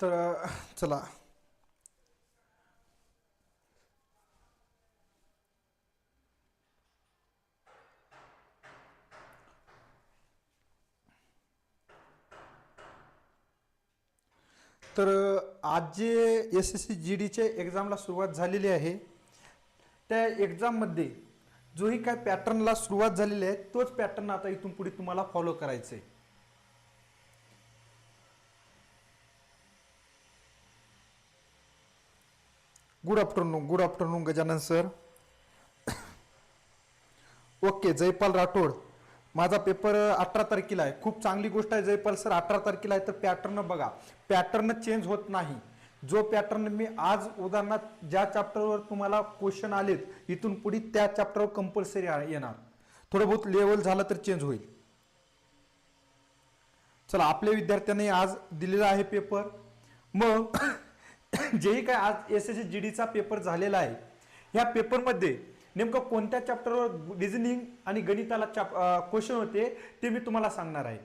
तर चला. तर आज जे एस एस सी जी डीचे एक्झामला सुरुवात झालेली आहे त्या एक्झाममध्ये जोही काय पॅटर्नला सुरुवात झालेली आहे तोच पॅटर्न आता इथून पुढे तुम्हाला फॉलो करायचं आहे good afternoon good afternoon Gajanan sir okay Jaipal Rathod. माझा पेपर अठरा तारखेला आहे. खूप चांगली गोष्ट आहे जयपाल सर अठरा तारखेला आहे तर पॅटर्न बघा. पॅटर्न चेंज होत नाही. जो पॅटर्न मी आज उदाहरणार्थ ज्या चॅप्टरवर तुम्हाला क्वेश्चन आलेत इथून पुढे त्या चॅप्टरवर कंपल्सरी येणार. थोडं बहुत लेवल झालं तर चेंज होईल. चला आपल्या विद्यार्थ्यांनी आज दिलेला आहे पेपर मग जेही काय आज एस एस जी डीचा पेपर झालेला आहे ह्या पेपरमध्ये नेमकं कोणत्या चॅप्टरवर रिझनिंग आणि गणिताला चॅप क्वेश्चन होते ते मी तुम्हाला सांगणार आहे.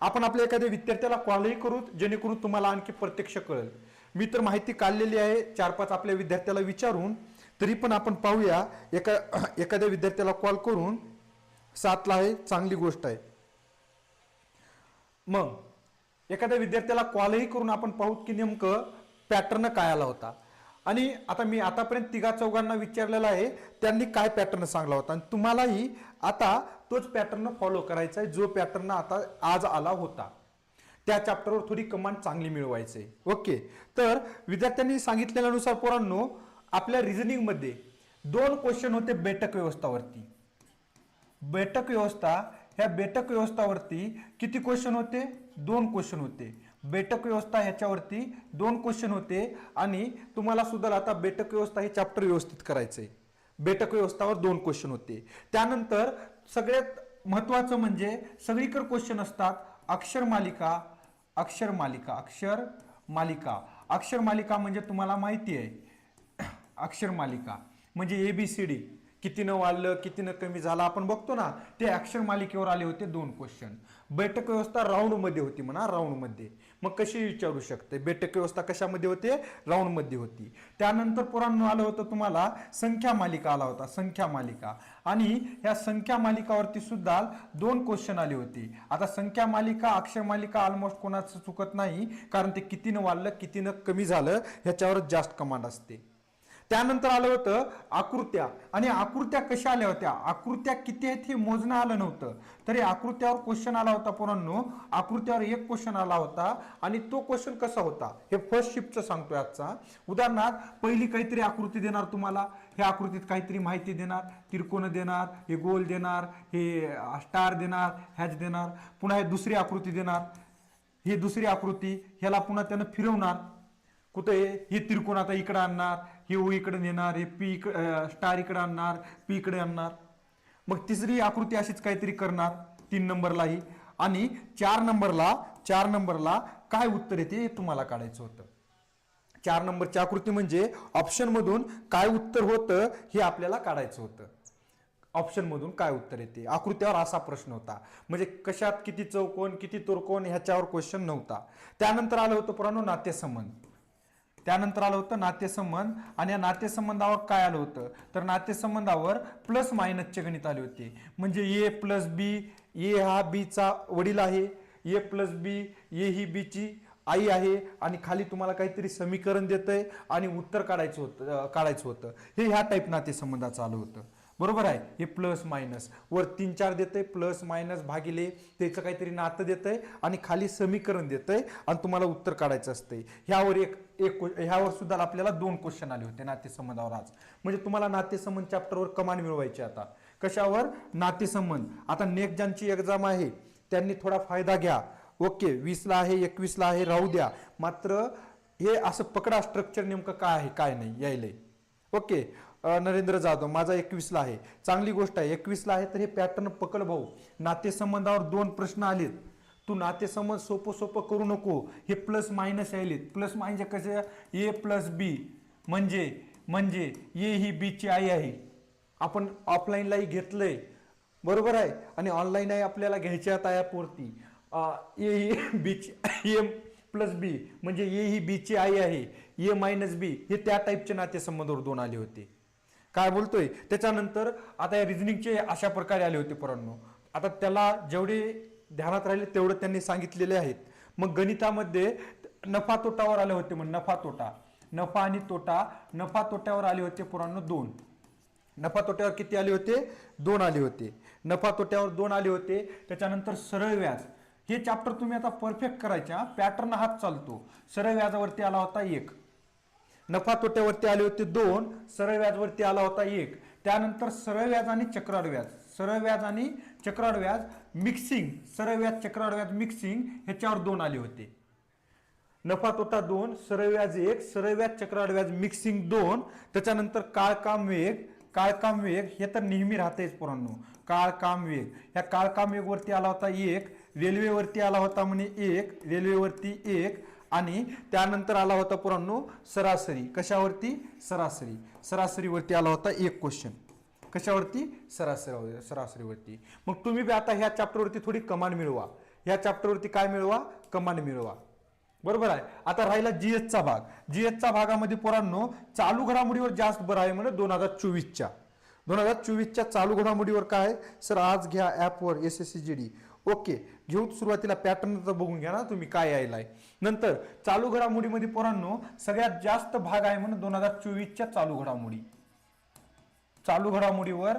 आपण आपल्या एखाद्या विद्यार्थ्याला कॉलही करू जेणेकरून तुम्हाला आणखी प्रत्यक्ष कळेल. मी तर माहिती काढलेली आहे चार पाच आपल्या विद्यार्थ्याला विचारून तरी पण आपण पाहूया एका एखाद्या विद्यार्थ्याला कॉल करून सातला आहे चांगली गोष्ट आहे. मग एखाद्या विद्यार्थ्याला कॉलही करून आपण पाहू की नेमकं पॅटर्न काय आला होता? आणि आता मी आतापर्यंत तिघा चौघांना विचारलेलं आहे त्यांनी काय पॅटर्न सांगला होता? आणि तुम्हालाही आता तोच पॅटर्न फॉलो करायचा आहे जो पॅटर्न आता आज आला होता. त्या चॅप्टरवर थोडी कमांड चांगली मिळवायची. आहे ओके तर विद्यार्थ्यांनी सांगितलेल्यानुसार पोरांनो आपल्या रिझनिंगमध्ये दोन क्वेश्चन होते बैठक व्यवस्थावरती. बैठक व्यवस्था ह्या बैठक व्यवस्थावरती किती क्वेश्चन होते? दोन क्वेश्चन होते. बैठक व्यवस्था ह्याच्यावरती दोन क्वेश्चन होते आणि तुम्हाला सुद्धा आता बैठक व्यवस्था हे चॅप्टर व्यवस्थित करायचं आहे बैठक व्यवस्थावर दोन क्वेश्चन होते. त्यानंतर सगळ्यात महत्वाचं म्हणजे सगळीकडे क्वेश्चन असतात अक्षर मालिका अक्षर मालिका अक्षर मालिका. अक्षर मालिका म्हणजे तुम्हाला माहिती आहे. अक्षर मालिका म्हणजे ए बी सी डी कितीनं वाढलं कितीनं कमी झालं आपण बघतो ना ते अक्षर मालिकेवर आले होते दोन क्वेश्चन बैठक व्यवस्था राऊंडमध्ये होती म्हणा राऊंडमध्ये मग कशी विचारू शकते? बैठक व्यवस्था कशामध्ये होते? राऊंडमध्ये होती. त्यानंतर पुराण आलं होतं तुम्हाला संख्या मालिका आला होता संख्या मालिका. आणि ह्या संख्या मालिकावरती सुद्धा दोन क्वेश्चन आले होते. आता संख्या मालिका अक्षर मालिका ऑलमोस्ट कोणाचं चुकत नाही कारण ते कितीनं वाढलं कितीनं कमी झालं ह्याच्यावर जास्त कमांड असते. त्यानंतर आलं होतं आकृत्या. आणि आकृत्या कशा आल्या होत्या? आकृत्या किती आहेत हे मोजणं आलं नव्हतं. तरी आकृत्यावर क्वेश्चन आला होता पोरांनो. आकृत्यावर एक क्वेश्चन आला होता आणि तो क्वेश्चन कसा होता? हे फर्स्ट शिफ्टचं सांगतोय आजचा. उदाहरणार्थ पहिली काहीतरी आकृती देणार तुम्हाला. ह्या आकृतीत काहीतरी माहिती देणार. तिरकोण देणार हे गोल देणार हे स्टार देणार हॅच देणार. पुन्हा हे दुसरी आकृती देणार. ही दुसरी आकृती ह्याला पुन्हा त्यानं फिरवणार. कुठे? हे तिरकोण आता इकडे आणणार हे ओ इकडे नेणार हे पी इकडे स्टार इकडे आणणार पी इकडे आणणार. मग तिसरी आकृती अशीच काहीतरी करणार तीन नंबरलाही. आणि चार नंबरला चार नंबरला काय उत्तर येते हे तुम्हाला काढायचं होतं. चार नंबरची आकृती म्हणजे ऑप्शनमधून काय उत्तर होतं हे आपल्याला काढायचं होतं. ऑप्शनमधून काय उत्तर येते? आकृत्यावर असा प्रश्न होता. म्हणजे कशात किती चौकोन किती तोरकोन ह्याच्यावर क्वेश्चन नव्हता. त्यानंतर आलं होतं पुराणो नातेसंबंध त्यानंतर आलं होतं नातेसंबंध. आणि या नातेसंबंधावर काय आलं होतं? तर नातेसंबंधावर प्लस मायनसचे गणित आले होते. म्हणजे ए प्लस बी ए हा बीचा वडील आहे. ए प्लस बी ए ही बीची आई आहे. आणि खाली तुम्हाला काहीतरी समीकरण देतंय आणि उत्तर काढायचं होतं काढायचं होतं. हे ह्या टाईप नातेसंबंधाचं आलं होतं. बरोबर आहे? हे प्लस मायनस वर तीन चार देतंय प्लस मायनस भागिले त्याचं काहीतरी नातं देतंय आणि खाली समीकरण देतंय आणि तुम्हाला उत्तर काढायचं असतंय. ह्यावर एक एक ह्यावर सुद्धा आपल्याला दोन क्वेश्चन आले होते नातेसंबंधावर आज. म्हणजे तुम्हाला नातेसंबंध चॅप्टरवर कमान मिळवायची आता. कशावर? नातेसंबंध. आता नेक्स्ट ज्यांची एक्झाम आहे त्यांनी थोडा फायदा घ्या. ओके वीसला आहे एकवीसला आहे राहू द्या. मात्र हे असं पकडा स्ट्रक्चर नेमकं काय आहे काय नाही यायलंय. ओके नरेंद्र जाधव माझा एकवीसला आहे. चांगली गोष्ट आहे एकवीसला आहे तर हे पॅटर्न पकड भाऊ. नातेसंबंधावर दोन प्रश्न आलेत. तू नातेसंबंध सोपं सोपं करू नको. हे प्लस मायनस यायलेत प्लस म्हणजे कसे? ए प्लस बी म्हणजे म्हणजे ए ही बीची आई आहे. आपण ऑफलाईनलाही घेतलंय. बरोबर आहे? आणि ऑनलाईन आहे आपल्याला घ्यायच्या आता ॲपवरती ए ही बीची एम प्लस बी म्हणजे ए ही बीची आई आहे. ए मायनस बी हे त्या टाईपचे नातेसंबंधावर दोन आले होते. काय बोलतोय? त्याच्यानंतर आता या रिझनिंगचे अशा प्रकारे आले होते पोरांनो. आता त्याला जेवढे ध्यानात राहिले तेवढं त्यांनी सांगितलेले आहेत. मग गणितामध्ये नफा तोटावर आले होते मग नफा तोटा. नफा आणि तोटा नफा तोट्यावर आले होते पोरांनो दोन. नफा तोट्यावर किती आले होते? दोन आले होते. नफा तोट्यावर दोन आले होते. त्याच्यानंतर सरळ व्याज. हे चॅप्टर तुम्ही आता परफेक्ट करायच्या पॅटर्न हाच चालतो. सरळ व्याजावरती आला होता एक. नफा तोट्यावरती आले होते दोन सरळ व्याजवरती आला होता एक. त्यानंतर सरळ व्याज आणि चक्रवाढ व्याज. सरळ व्याज आणि चक्रवाढ व्याज मिक्सिंग सरळ व्याज चक्रवाढ व्याज मिक्सिंग ह्याच्यावर दोन आले होते. नफा तोटा दोन सरळ व्याज एक सरळ व्याज चक्रवाढ व्याज मिक्सिंग दोन. त्याच्यानंतर काळकाम वेग. काळकाम वेग हे तर नेहमी राहतेच पोरांनो. काळकाम वेग. ह्या काळकाम वेगवरती आला होता एक रेल्वेवरती आला होता म्हणे एक रेल्वेवरती एक. आणि त्यानंतर आला होता पोरांनो सरासरी. कशावरती? सरासरी. सरासरीवरती आला होता एक क्वेश्चन कशावरती? सरासरी सरासरीवरती. मग तुम्ही बी आता ह्या चॅप्टरवरती थोडी कमांड मिळवा. ह्या चॅप्टरवरती काय मिळवा? कमांड मिळवा. बरोबर आहे? आता राहिला जी एसचा भाग. जी एसचा भागामध्ये पोरांनो चालू घडामोडीवर जास्त बरं आहे म्हणजे दोन हजार चोवीसच्या. दोन हजार चोवीसच्या चालू घडामोडीवर काय सर आज घ्या ॲपवर S S C G D okay घेऊ सुरुवातीला पॅटर्न तर बघून घ्या ना तुम्ही काय यायला आहे नंतर चालू घडामोडीमध्ये पोरांनो सगळ्यात जास्त भाग आहे म्हणून दोन हजार चोवीसच्या चालू घडामोडी. चालू घडामोडीवर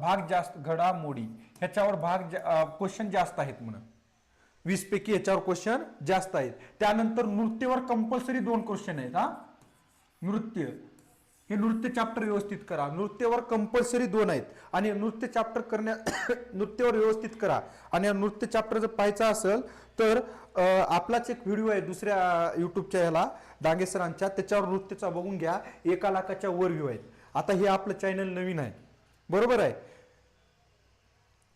भाग जास्त घडामोडी. ह्याच्यावर भाग क्वेश्चन जास्त आहेत म्हणून. वीसपैकी याच्यावर क्वेश्चन जास्त आहेत. त्यानंतर नृत्यवर कंपल्सरी दोन क्वेश्चन आहेत हा. नृत्य. हे नृत्य चॅप्टर व्यवस्थित करा. नृत्यवर कंपल्सरी दोन आहेत. आणि नृत्य चॅप्टर करण्या नृत्यावर व्यवस्थित करा. आणि नृत्य चॅप्टर जर पाहायचं असेल तर आपलाच एक व्हिडिओ आहे दुसऱ्या युट्यूबच्या ह्याला डांगे सरांच्या. त्याच्यावर नृत्यचा बघून घ्या. एका लाखाच्या वर व्ह्यू आहेत. आता हे आपलं चॅनल नवीन आहे. बरोबर आहे?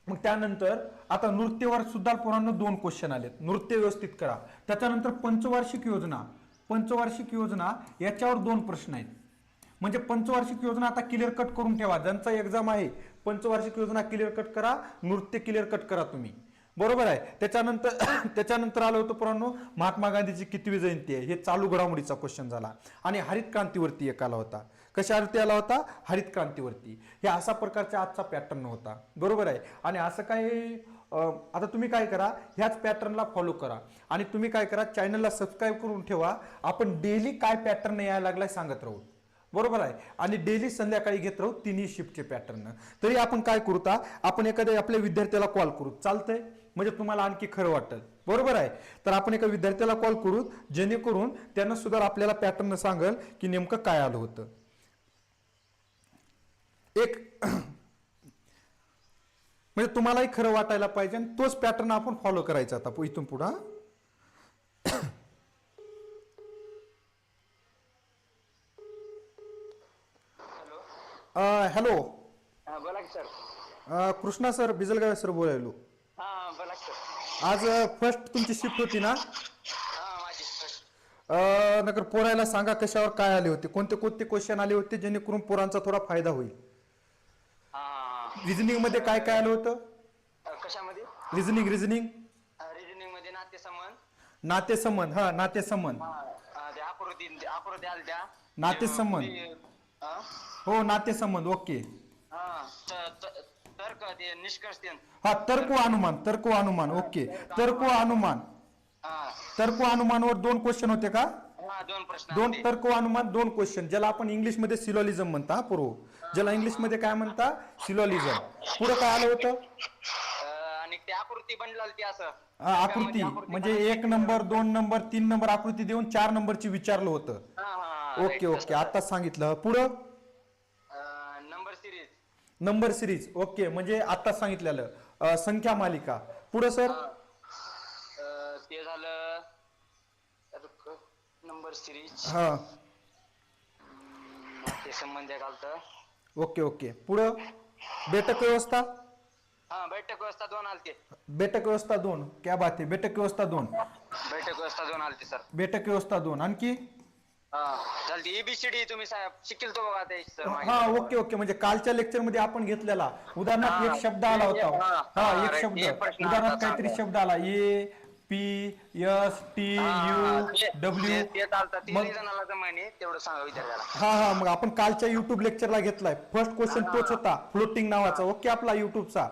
मग त्यानंतर आता नृत्यवर सुद्धा पोरांना दोन क्वेश्चन आलेत. नृत्य व्यवस्थित करा. त्याच्यानंतर पंचवार्षिक योजना. पंचवार्षिक योजना याच्यावर दोन प्रश्न आहेत. म्हणजे पंचवार्षिक योजना आता क्लिअर कट करून ठेवा. ज्यांचा एक्झाम आहे पंचवार्षिक योजना क्लिअर कट करा नृत्य क्लिअर कट करा तुम्ही. बरोबर आहे? त्याच्यानंतर त्याच्यानंतर आलं होतं पुरानो महात्मा गांधीची कितवी जयंती आहे? हे चालू घडामोडीचा क्वेश्चन झाला. आणि हरित क्रांतीवरती एक आला होता. कशावरती आला होता? हरित क्रांतीवरती. हे असा प्रकारचा आजचा पॅटर्न होता. बरोबर आहे? आणि असं काय आता तुम्ही काय करा? ह्याच पॅटर्नला फॉलो करा. आणि तुम्ही काय करा? चॅनलला सबस्क्राईब करून ठेवा. आपण डेली काय पॅटर्न यायला लागलाय सांगत राहू. बरोबर आहे. आणि डेली संध्याकाळी घेत राहू तिन्ही शिफ्टचे पॅटर्न तरी आपण काय करूता आपण एखाद्या आपल्या विद्यार्थ्याला कॉल करू. चालतंय? म्हणजे तुम्हाला आणखी खरं वाटेल. बरोबर आहे? तर आपण एका विद्यार्थ्याला कॉल करू जेणेकरून त्यांना सुद्धा आपल्याला पॅटर्न सांगेल की नेमकं काय आलं होतं. एक म्हणजे तुम्हालाही खरं वाटायला पाहिजे आणि तोच पॅटर्न आपण फॉलो करायचा आता पु- इथून पुढं हॅलो. हा बोला की sir. Krishna sir Bijalgaon sir बोलायलो. हा बोला की सर. आज फर्स्ट तुमची शिफ्ट होती ना? हा माझी सर अ, नगर पोरायला सांगा कशावर काय आले होते? कोणते कोणते क्वेश्चन आले होते जेणेकरून पोरांचा थोडा फायदा होईल? हा रिझनिंगमध्ये काय काय आलं होतं? अ, कशामध्ये? रिझनिंग रिझनिंग रिजनिंगमध्ये नातेसंबंध. नातेसंबंध हा नातेसंबंध. हा अ, ते आकृती ते आकृती आल्या त्या नातेसंबंध. ते, हो नातेसंबंध ओके. हा त- त- तर्क ते निष्कर्ष हा तर्क अनुमान तर्क अनुमान ओके. तर्क अनुमान. हा. तर्क अनुमानवर दोन क्वेश्चन होते का? हा दोन प्रश्न दोन होते. तर्क अनुमान दोन क्वेश्चन ज्याला आपण इंग्लिशमध्ये सिलोलिझम म्हणता हा, पूर्व ज्याला इंग्लिशमध्ये काय म्हणता? सिलोलिझम. पुढे काय आलं होतं? अ, आणि ते आकृती बनलेली ती असं. आकृती. म्हणजे एक नंबर दोन नंबर तीन नंबर आकृती देऊन चार नंबरची विचारलं होतं. हा हा ओके ओके. आता सांगितलं. पुढं? Number series. ओके म्हणजे आता सांगितलेलं. अं, संख्या मालिका. पुढं सर? ते झालं नंबर सिरीज. हा. ते संबंध घालतं ओके ओके. पुढं? बेटक व्यवस्था? हा बैठक व्यवस्था दोन आलते. बेटक व्यवस्था दोन. क्या बात आहे. बेटक व्यवस्था दोन. बैठक व्यवस्था दोन आलते सर. बेटक व्यवस्था दोन. आणखी? हा चालते एबीसीडी तुम्ही साहेब. शिकेल तो बघा ते सर हा ओके ओके. म्हणजे कालच्या लेक्चरमध्ये आपण घेतलेला. उदाहरणार्थ हा, एक शब्द आला होता. हा, हा हा, एक right. शब्द. प्रश्न उदाहरणार्थ होता काहीतरी. शब्द आला. A P S T U W. ते चालतात मग- तिन्ही जणाला जमाने तेवढं सांगा विद्यार्थ्याला हा हा मग आपण कालच्या युट्यूब लेक्चरला घेतलाय. फर्स्ट क्वेश्चन तोच होता. फ्लोटिंग नावाचा. ओके आपला युट्यूबचा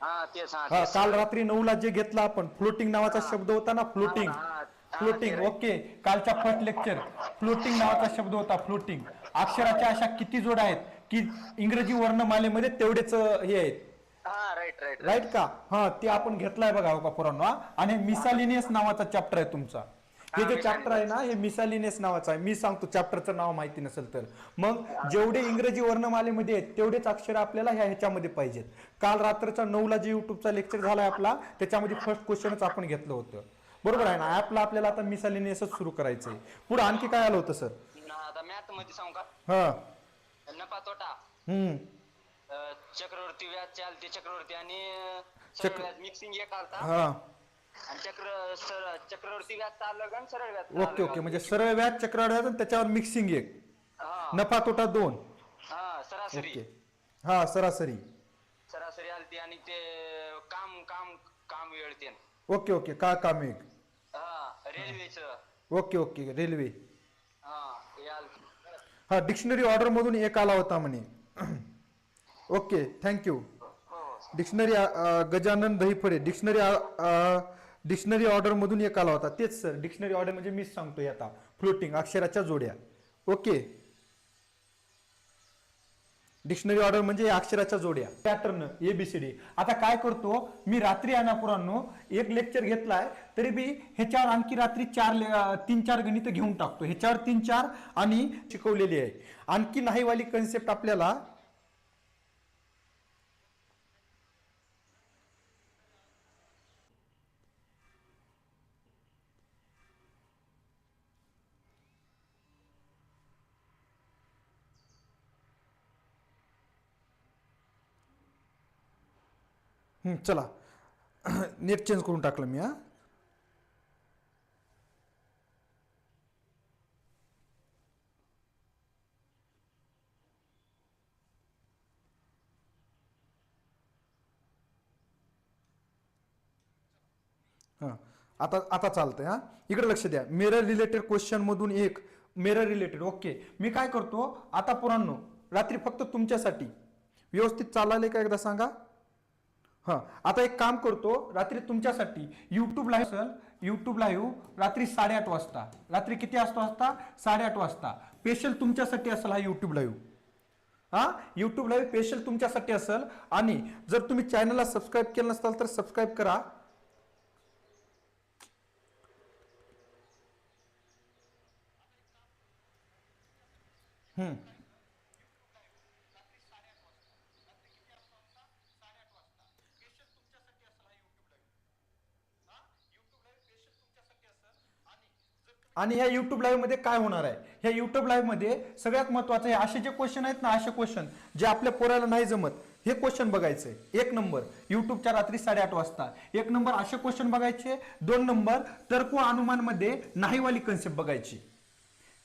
हा तेच हा हा तेच. काल रात्री नऊला जे घेतला आपण फ्लोटिंग नावाचा शब्द होता ना फ्लोटिंग हा, हा, फ्लोटिंग. ओके कालच्या फर्स्ट लेक्चर फ्लोटिंग नावाचा शब्द होता फ्लोटिंग अक्षराच्या अशा किती जोड आहेत की इंग्रजी वर्णमालेमध्ये तेवढेच हे आहेत. हा राईट राईट राईट का? हा ते आपण घेतलाय बघा हो का पोरांनो हा? आणि मिसालिनियस नावाचा चॅप्टर आहे तुमचा. हे जे चॅप्टर आहे ना हे मिसालिनियस नावाचं आहे. मी सांगतो चॅप्टरचं नाव माहिती नसेल तर. मग जेवढे इंग्रजी वर्णमालेमध्ये आहेत तेवढेच अक्षर आपल्याला ह्या ह्याच्यामध्ये पाहिजेत. काल रात्रचा नऊला जे युट्यूबचा लेक्चर झालाय आपला त्याच्यामध्ये फर्स्ट क्वेश्चनच आपण घेतलं होतं. बरोबर आहे ना? ऍपला आपल्याला आता मिसालिनियसच सुरू करायचंय. पुढे आणखी काय आलं होतं सर आता मॅथमध्ये सांगू का? हा. नफा तोटा हम्म. अं, चक्रवर्ती व्याज चालते चक्रवर्ती आणि अं, चक्र- व्याज मिक्सिंग एक आलता. हा. आणि चक्र सर चक्रवर्ती व्याज चाललं आणि सरळ व्याज ओके ओके. म्हणजे सरळ व्याज चक्रवाढ व्याज आणि त्याच्यावर मिक्सिंग एक. हा. नफा तोटा दोन. हा सरासरी. ओके. हा सरासरी. सरासरी आलती आणि ते काम काम काम वेळ ते ओके ओके. का काम एक हा रेल्वेच. Okay okay. रेल्वे. हा हे. हा डिक्शनरी ऑर्डर मधून एक आला होता म्हणे. ओके थँक्यू हो dictionary Gajanan Dahiphale dictionary dictionary order मधून एक आला होता. तेच सर डिक्शनरी ऑर्डर म्हणजे मीच सांगतोय आता. फ्लोटिंग अक्षराच्या जोड्या. ओके. डिक्शनरी ऑर्डर म्हणजे अक्षराच्या जोड्या. पॅटर्न एबीसीडी आता काय करतो मी रात्री अनापुरांनो एक लेक्चर घेतलाय तरी मी ह्याच्यावर आणखी रात्री चार तीन चार गणित घेऊन टाकतो. ह्याच्यावर तीन चार आणि शिकवलेली आहे. आणखी नाहीवाली कन्सेप्ट आपल्याला चला. नेट चेंज करून टाकलं मी हा. हां आता आता चालतंय हा. इकडे लक्ष द्या. मेरर रिलेटेड क्वेश्चन मधून एक. मेरर रिलेटेड ओके मी काय करतो आता पुरांनो रात्री फक्त तुमच्यासाठी. व्यवस्थित चालले का एकदा सांगा? हां आता एक काम करतो रात्री तुमच्यासाठी यूट्यूब लाईव्ह असेल यूट्यूब लाईव्ह रात्री साडेआठ वाजता. रात्री किती असतो वाजता? साडेआठ वाजता. स्पेशल तुमच्यासाठी असेल हा यूट्यूब लाईव्ह हां यूट्यूब लाईव्ह स्पेशल तुमच्यासाठी असेल. आणि जर तुम्ही चॅनलला सबस्क्राईब केलं नसाल तर सबस्क्राईब करा. हम्म. आणि ह्या युट्यूब लाईव्हमध्ये काय होणार आहे? ह्या युट्यूब लाईव्हमध्ये सगळ्यात महत्वाचं आहे असे जे क्वेश्चन आहेत ना असे क्वेश्चन जे आपल्या पोराला नाही जमत हे क्वेश्चन बघायचे. एक नंबर युट्यूबच्या रात्री साडेआठ वाजता. एक नंबर असे क्वेश्चन बघायचे. दोन नंबर तर्क व अनुमानमध्ये नाहीवाली कन्सेप्ट बघायची.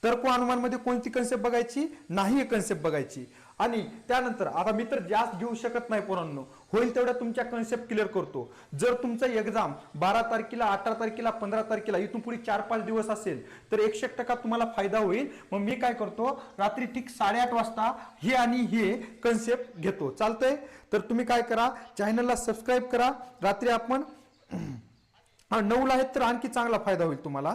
तर्क व अनुमानमध्ये कोणती कन्सेप्ट बघायची? नाही कन्सेप्ट बघायची. आणि त्यानंतर आता मी तर जास्त घेऊ शकत नाही पोरांनो. होईल तेवढ्या तुमच्या कन्सेप्ट क्लिअर करतो. जर तुमचा एक्झाम बारा तारखेला अठरा तारखेला पंधरा तारखेला इथून पुढे चार पाच दिवस असेल तर एकशे टक्का तुम्हाला फायदा होईल. मग मी काय करतो रात्री ठीक साडेआठ वाजता हे आणि हे कन्सेप्ट घेतो. चालतंय? तर तुम्ही काय करा चॅनलला सबस्क्राईब करा. रात्री आपण हा नऊला आहेत तर आणखी चांगला फायदा होईल तुम्हाला.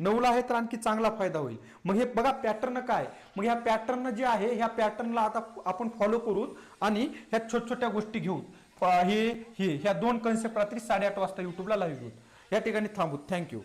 नऊला आहे तर आणखी चांगला फायदा होईल. मग हे बघा पॅटर्न काय? मग ह्या पॅटर्न जे आहे ह्या पॅटर्नला आता आपण फॉलो करू आणि ह्या छोट्या छोट्या गोष्टी घेऊ. हे हे ह्या दोन कन्सेप्ट रात्री साडेआठ वाजता युट्यूबला लाईव्ह घेऊ या ठिकाणी थांबू. थँक्यू